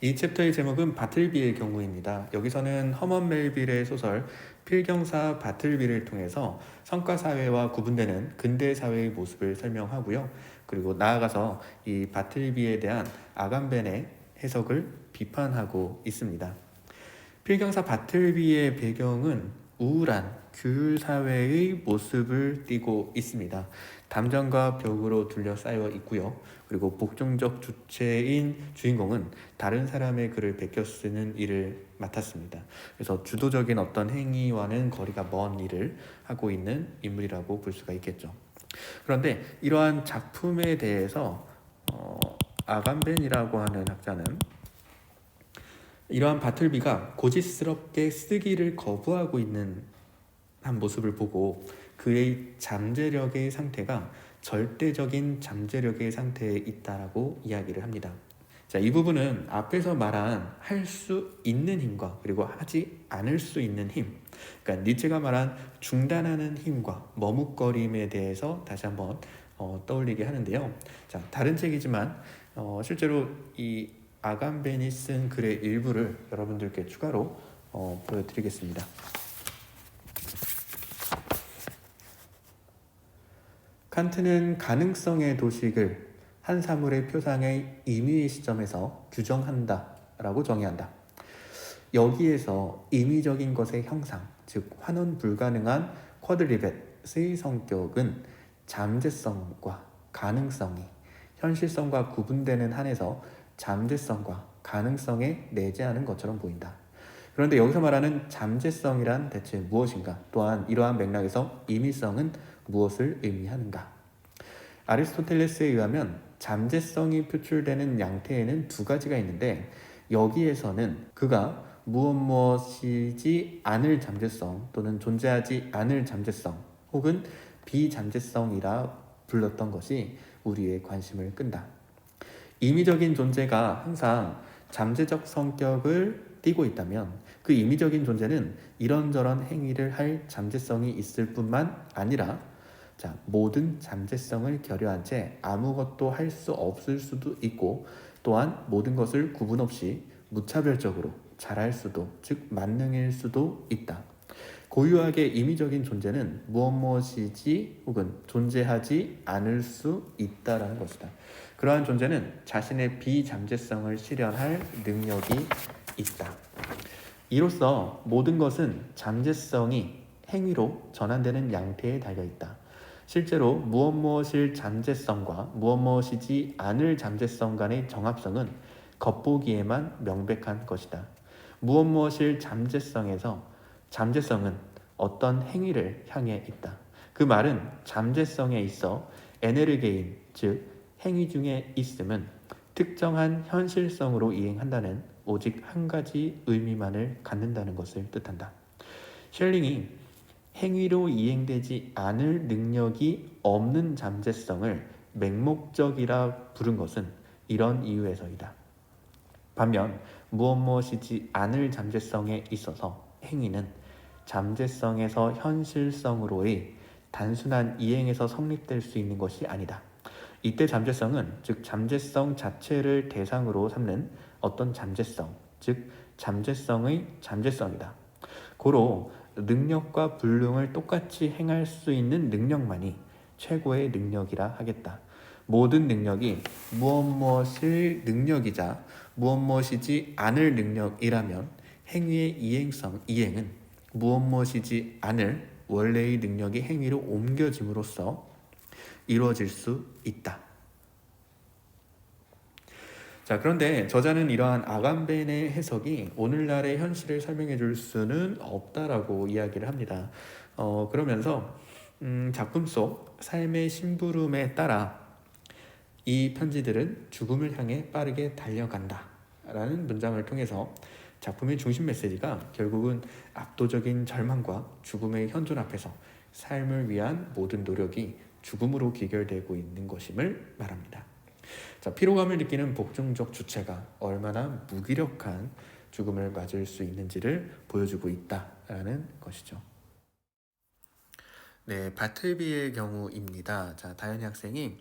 이 챕터의 제목은 바틀비의 경우입니다. 여기서는 허먼 멜빌의 소설 필경사 바틀비를 통해서 성과 사회와 구분되는 근대 사회의 모습을 설명하고요. 그리고 나아가서 이 바틀비에 대한 아간벤의 해석을 비판하고 있습니다. 필경사 바틀비의 배경은 우울한 규율 사회의 모습을 띠고 있습니다. 담장과 벽으로 둘러싸여 있고요. 그리고 복종적 주체인 주인공은 다른 사람의 글을 베껴 쓰는 일을 맡았습니다. 그래서 주도적인 어떤 행위와는 거리가 먼 일을 하고 있는 인물이라고 볼 수가 있겠죠. 그런데 이러한 작품에 대해서 어, 아간벤이라고 하는 학자는 이러한 바틀비가 고집스럽게 쓰기를 거부하고 있는 한 모습을 보고 그의 잠재력의 상태가 절대적인 잠재력의 상태에 있다라고 이야기를 합니다. 자, 이 부분은 앞에서 말한 할 수 있는 힘과 그리고 하지 않을 수 있는 힘, 그러니까 니체가 말한 중단하는 힘과 머뭇거림에 대해서 다시 한번 어, 떠올리게 하는데요. 자, 다른 책이지만 어, 실제로 이 아간벤이 쓴 글의 일부를 여러분들께 추가로 어, 보여드리겠습니다. 칸트는 가능성의 도식을 한 사물의 표상의 임의의 시점에서 규정한다 라고 정의한다. 여기에서 임의적인 것의 형상, 즉 환원 불가능한 쿼드리벳의 성격은 잠재성과 가능성이 현실성과 구분되는 한에서 잠재성과 가능성에 내재하는 것처럼 보인다. 그런데 여기서 말하는 잠재성이란 대체 무엇인가? 또한 이러한 맥락에서 임의성은 무엇을 의미하는가? 아리스토텔레스에 의하면 잠재성이 표출되는 양태에는 두 가지가 있는데 여기에서는 그가 무엇 무엇이지 않을 잠재성 또는 존재하지 않을 잠재성 혹은 비잠재성이라 불렀던 것이 우리의 관심을 끈다. 임의적인 존재가 항상 잠재적 성격을 띠고 있다면 그 임의적인 존재는 이런저런 행위를 할 잠재성이 있을 뿐만 아니라 자, 모든 잠재성을 결여한 채 아무것도 할 수 없을 수도 있고 또한 모든 것을 구분 없이 무차별적으로 잘할 수도 즉 만능일 수도 있다. 고유하게 임의적인 존재는 무엇 무엇이지 혹은 존재하지 않을 수 있다라는 것이다. 그러한 존재는 자신의 비잠재성을 실현할 능력이 있다. 이로써 모든 것은 잠재성이 행위로 전환되는 양태에 달려 있다. 실제로 무엇 무엇일 잠재성과 무엇 무엇이지 않을 잠재성 간의 정합성은 겉보기에만 명백한 것이다. 무엇 무엇일 잠재성에서 잠재성은 어떤 행위를 향해 있다. 그 말은 잠재성에 있어 에네르게인, 즉 행위 중에 있음은 특정한 현실성으로 이행한다는 오직 한 가지 의미만을 갖는다는 것을 뜻한다. 셸링이 행위로 이행되지 않을 능력이 없는 잠재성을 맹목적이라 부른 것은 이런 이유에서이다. 반면 무엇 무엇이지 않을 잠재성에 있어서 행위는 잠재성에서 현실성으로의 단순한 이행에서 성립될 수 있는 것이 아니다. 이때 잠재성은 즉 잠재성 자체를 대상으로 삼는 어떤 잠재성, 즉 잠재성의 잠재성이다. 고로 능력과 불능을 똑같이 행할 수 있는 능력만이 최고의 능력이라 하겠다. 모든 능력이 무엇 무엇을 능력이자 무엇 무엇이지 않을 능력이라면 행위의 이행성, 이행은 무엇 무엇이지 않을 원래의 능력이 행위로 옮겨짐으로써 이루어질 수 있다. 자, 그런데 저자는 이러한 아간벤의 해석이 오늘날의 현실을 설명해 줄 수는 없다라고 이야기를 합니다. 어, 그러면서 음, 작품 속 삶의 심부름에 따라 이 편지들은 죽음을 향해 빠르게 달려간다. 라는 문장을 통해서 작품의 중심 메시지가 결국은 압도적인 절망과 죽음의 현존 앞에서 삶을 위한 모든 노력이 죽음으로 귀결되고 있는 것임을 말합니다. 자, 피로감을 느끼는 복종적 주체가 얼마나 무기력한 죽음을 맞을 수 있는지를 보여주고 있다라는 것이죠. 네, 바틀비의 경우입니다. 자, 다현이 학생이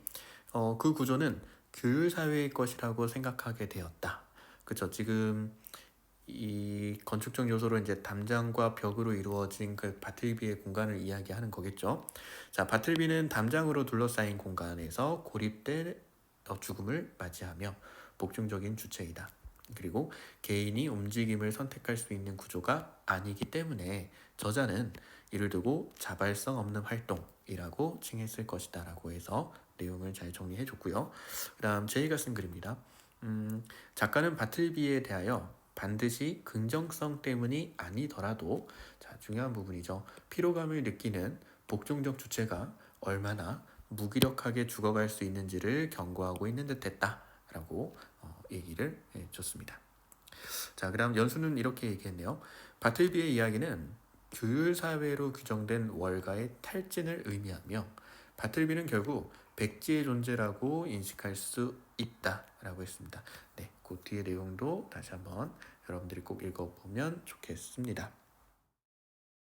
어, 그 구조는 규율 사회의 것이라고 생각하게 되었다. 그쵸. 지금 이 건축적 요소로 이제 담장과 벽으로 이루어진 그 바틀비의 공간을 이야기하는 거겠죠. 자, 바틀비는 담장으로 둘러싸인 공간에서 고립된 어, 죽음을 맞이하며 복중적인 주체이다. 그리고 개인이 움직임을 선택할 수 있는 구조가 아니기 때문에 저자는 이를 두고 자발성 없는 활동이라고 칭했을 것이다 라고 해서 내용을 잘 정리해 줬고요. 그 다음 제이가 쓴 글입니다. 음, 작가는 바틀비에 대하여 반드시 긍정성 때문이 아니더라도 자, 중요한 부분이죠. 피로감을 느끼는 복종적 주체가 얼마나 무기력하게 죽어갈 수 있는지를 경고하고 있는 듯 했다라고 어, 얘기를 해줬습니다. 자, 그다음 연수는 이렇게 얘기했네요. 바틀비의 이야기는 규율 사회로 규정된 월가의 탈진을 의미하며 바틀비는 결국 백지의 존재라고 인식할 수 있다라고 했습니다. 네, 그 뒤의 내용도 다시 한번 여러분들이 꼭 읽어보면 좋겠습니다.